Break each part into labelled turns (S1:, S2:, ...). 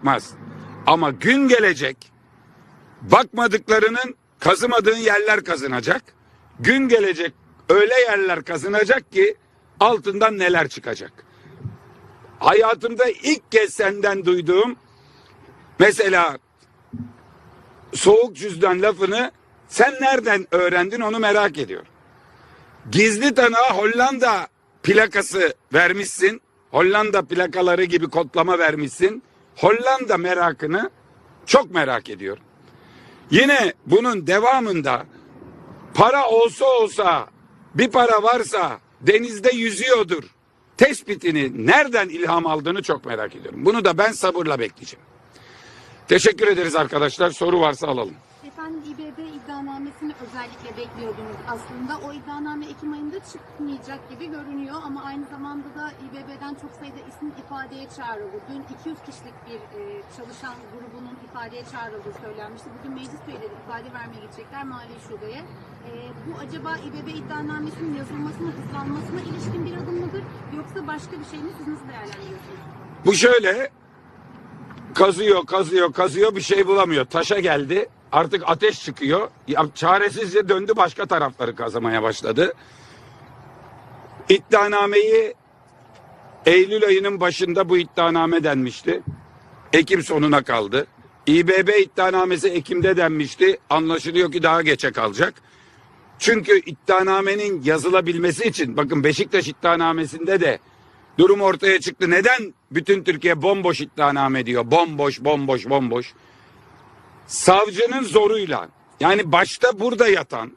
S1: çıkmaz. Ama gün gelecek bakmadıklarının kazımadığın yerler kazınacak. Gün gelecek öyle yerler kazınacak ki altından neler çıkacak. Hayatımda ilk kez senden duyduğum mesela soğuk cüzdan lafını sen nereden öğrendin onu merak ediyorum. Gizli tanığa Hollanda plakası vermişsin. Hollanda plakaları gibi kodlama vermişsin. Hollanda merakını çok merak ediyorum. Yine bunun devamında para olsa olsa bir para varsa denizde yüzüyordur. Tespitini nereden ilham aldığını çok merak ediyorum. Bunu da ben sabırla bekleyeceğim. Teşekkür ederiz arkadaşlar. Soru varsa alalım.
S2: Efendim İBB iddianamesini özellikle bekliyordunuz aslında. O iddianame Ekim ayında çıkmayacak gibi görünüyor ama aynı zamanda da İBB'den çok sayıda isim ifadeye çağrıldı. Dün 200 kişilik bir e, çalışan grubunun ifadeye çağrıldığı söylenmişti. Bugün meclis üyeleri ifade vermeye gidecekler Mali Şube'ye. E, bu acaba İBB iddianamesinin yazılmasına, hızlanmasına ilişkin bir adım mıdır? Yoksa başka bir şey mi? Siz nasıl değerlendiriyorsunuz?
S1: Bu şöyle kazıyor kazıyor kazıyor bir şey bulamıyor. Taşa geldi artık ateş çıkıyor. Ya, çaresizce döndü başka tarafları kazamaya başladı. İddianameyi Eylül ayının başında bu iddianame denmişti. Ekim sonuna kaldı. İBB iddianamesi Ekim'de denmişti. Anlaşılıyor ki daha geçe kalacak. Çünkü iddianamenin yazılabilmesi için bakın Beşiktaş iddianamesinde de durum ortaya çıktı. Neden bütün Türkiye bomboş iddianame diyor? Bomboş, bomboş, bomboş. Savcının zoruyla yani başta burada yatan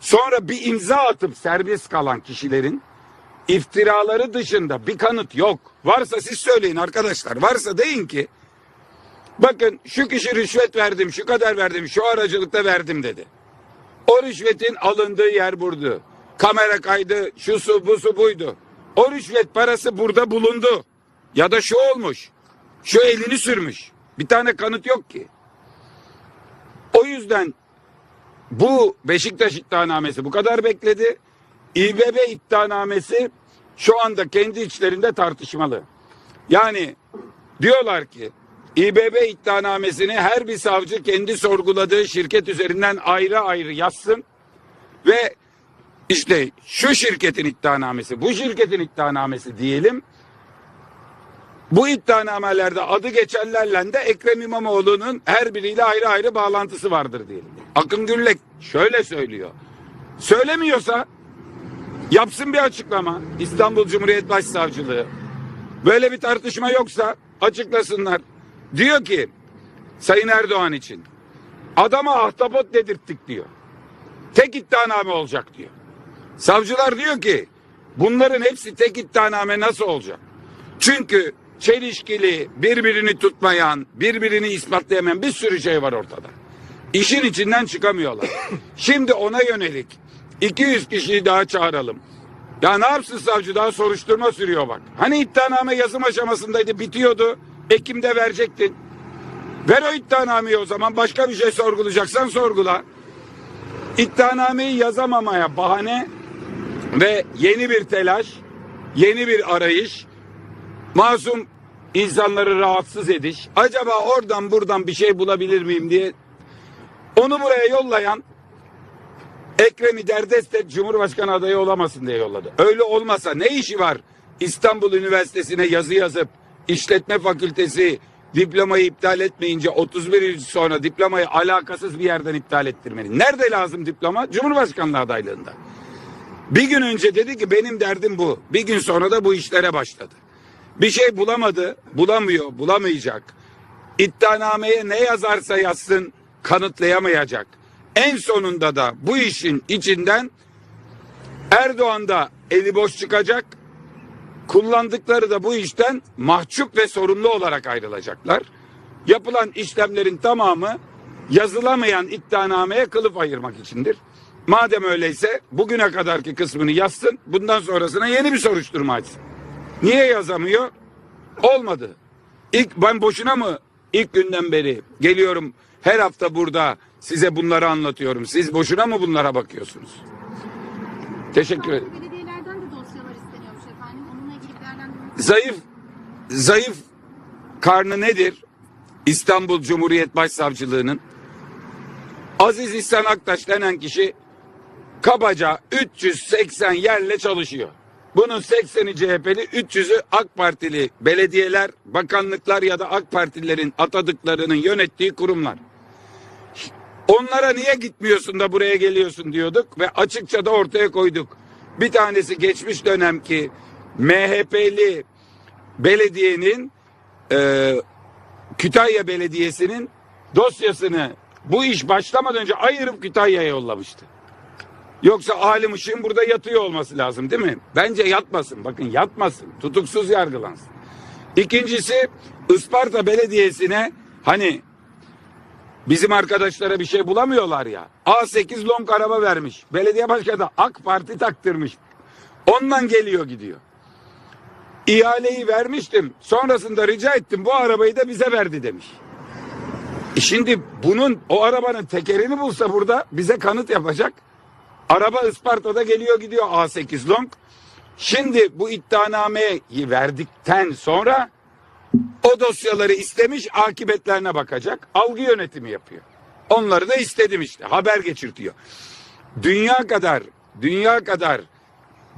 S1: sonra bir imza atıp serbest kalan kişilerin iftiraları dışında bir kanıt yok. Varsa siz söyleyin arkadaşlar. Varsa deyin ki bakın şu kişi rüşvet verdim, şu kadar verdim, şu aracılıkta verdim dedi. O rüşvetin alındığı yer burdu. Kamera kaydı, şu su, bu su buydu. O rüşvet parası burada bulundu. Ya da şu olmuş. Şu elini sürmüş. Bir tane kanıt yok ki. Yüzden bu Beşiktaş iddianamesi bu kadar bekledi. İBB iddianamesi şu anda kendi içlerinde tartışmalı. Yani diyorlar ki İBB iddianamesini her bir savcı kendi sorguladığı şirket üzerinden ayrı ayrı yazsın ve işte şu şirketin iddianamesi, bu şirketin iddianamesi diyelim. Bu iddianamelerde adı geçenlerle de Ekrem İmamoğlu'nun her biriyle ayrı ayrı bağlantısı vardır diyelim. Akın Gürlek şöyle söylüyor. Söylemiyorsa yapsın bir açıklama. İstanbul Cumhuriyet Başsavcılığı. Böyle bir tartışma yoksa açıklasınlar. Diyor ki Sayın Erdoğan için adama ahtapot dedirttik diyor. Tek iddianame olacak diyor. Savcılar diyor ki bunların hepsi tek iddianame nasıl olacak? Çünkü çelişkili, birbirini tutmayan, birbirini ispatlayamayan bir sürü şey var ortada. İşin içinden çıkamıyorlar. Şimdi ona yönelik 200 kişiyi daha çağıralım. Ya ne yapsın savcı daha soruşturma sürüyor bak. Hani iddianame yazım aşamasındaydı bitiyordu. Ekim'de verecektin. Ver o iddianameyi o zaman başka bir şey sorgulayacaksan sorgula. İddianameyi yazamamaya bahane ve yeni bir telaş, yeni bir arayış, masum insanları rahatsız ediş. Acaba oradan buradan bir şey bulabilir miyim diye onu buraya yollayan Ekrem'i derdest et Cumhurbaşkanı adayı olamasın diye yolladı. Öyle olmasa ne işi var İstanbul Üniversitesi'ne yazı yazıp işletme fakültesi diplomayı iptal etmeyince 31 yıl sonra diplomayı alakasız bir yerden iptal ettirmenin. Nerede lazım diploma? Cumhurbaşkanlığı adaylığında. Bir gün önce dedi ki benim derdim bu. Bir gün sonra da bu işlere başladı. Bir şey bulamadı, bulamıyor, bulamayacak. İddianameye ne yazarsa yazsın kanıtlayamayacak. En sonunda da bu işin içinden Erdoğan da eli boş çıkacak. Kullandıkları da bu işten mahcup ve sorumlu olarak ayrılacaklar. Yapılan işlemlerin tamamı yazılamayan iddianameye kılıf ayırmak içindir. Madem öyleyse bugüne kadarki kısmını yazsın, bundan sonrasına yeni bir soruşturma açsın. Niye yazamıyor? Olmadı. İlk ben boşuna mı ilk günden beri geliyorum her hafta burada size bunları anlatıyorum. Siz boşuna mı bunlara bakıyorsunuz? Teşekkür ederim.
S2: Belediyelerden de dosyalar isteniyormuş efendim. Onunla ilgili değerlendirme
S1: Zayıf zayıf karnı nedir? İstanbul Cumhuriyet Başsavcılığı'nın Aziz İhsan Aktaş denen kişi kabaca 380 yerle çalışıyor. Bunun 80'i CHP'li, 300'ü AK Partili belediyeler, bakanlıklar ya da AK Partililerin atadıklarının yönettiği kurumlar. Onlara niye gitmiyorsun da buraya geliyorsun diyorduk ve açıkça da ortaya koyduk. Bir tanesi geçmiş dönemki MHP'li belediyenin e, Kütahya Belediyesi'nin dosyasını bu iş başlamadan önce ayırıp Kütahya'ya yollamıştı. Yoksa alim ışığın burada yatıyor olması lazım değil mi? Bence yatmasın. Bakın yatmasın. Tutuksuz yargılansın. İkincisi Isparta Belediyesi'ne hani bizim arkadaşlara bir şey bulamıyorlar ya. A8 long araba vermiş. Belediye başkanı da AK Parti taktırmış. Ondan geliyor gidiyor. İhaleyi vermiştim. Sonrasında rica ettim bu arabayı da bize verdi demiş. E şimdi bunun o arabanın tekerini bulsa burada bize kanıt yapacak. Araba Isparta'da geliyor gidiyor A8 long. Şimdi bu iddianameyi verdikten sonra o dosyaları istemiş akıbetlerine bakacak. Algı yönetimi yapıyor. Onları da istedim işte. Haber geçirtiyor. Dünya kadar, dünya kadar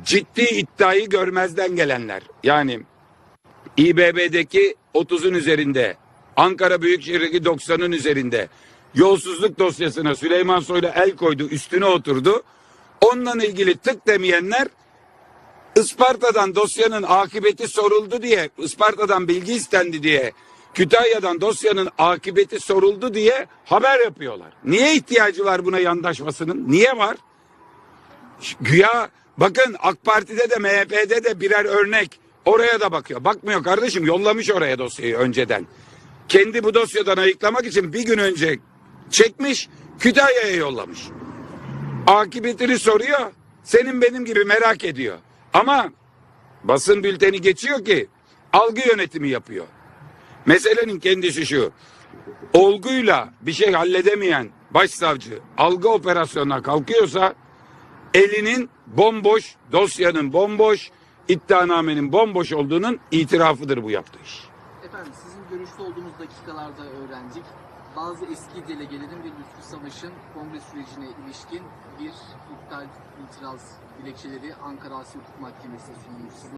S1: ciddi iddiayı görmezden gelenler. Yani İBB'deki 30'un üzerinde, Ankara Büyükşehir'deki 90'ın üzerinde yolsuzluk dosyasına Süleyman Soylu el koydu, üstüne oturdu. Onunla ilgili tık demeyenler Isparta'dan dosyanın akıbeti soruldu diye, Isparta'dan bilgi istendi diye, Kütahya'dan dosyanın akıbeti soruldu diye haber yapıyorlar. Niye ihtiyacı var buna yandaşmasının? Niye var? Güya bakın AK Parti'de de MHP'de de birer örnek oraya da bakıyor. Bakmıyor kardeşim yollamış oraya dosyayı önceden. Kendi bu dosyadan ayıklamak için bir gün önce çekmiş Kütahya'ya yollamış. Akıbetini soruyor. Senin benim gibi merak ediyor. Ama basın bülteni geçiyor ki algı yönetimi yapıyor. Meselenin kendisi şu. Olguyla bir şey halledemeyen başsavcı algı operasyonuna kalkıyorsa elinin bomboş, dosyanın bomboş, iddianamenin bomboş olduğunun itirafıdır bu yaptığı iş.
S3: Efendim sizin görüşte olduğunuz dakikalarda öğrendik. Bazı eski delegelerin ve Lütfü Savaş'ın kongre sürecine ilişkin bir iptal itiraz dilekçeleri Ankara Asya Hukuk Mahkemesi'ne sunulmuş.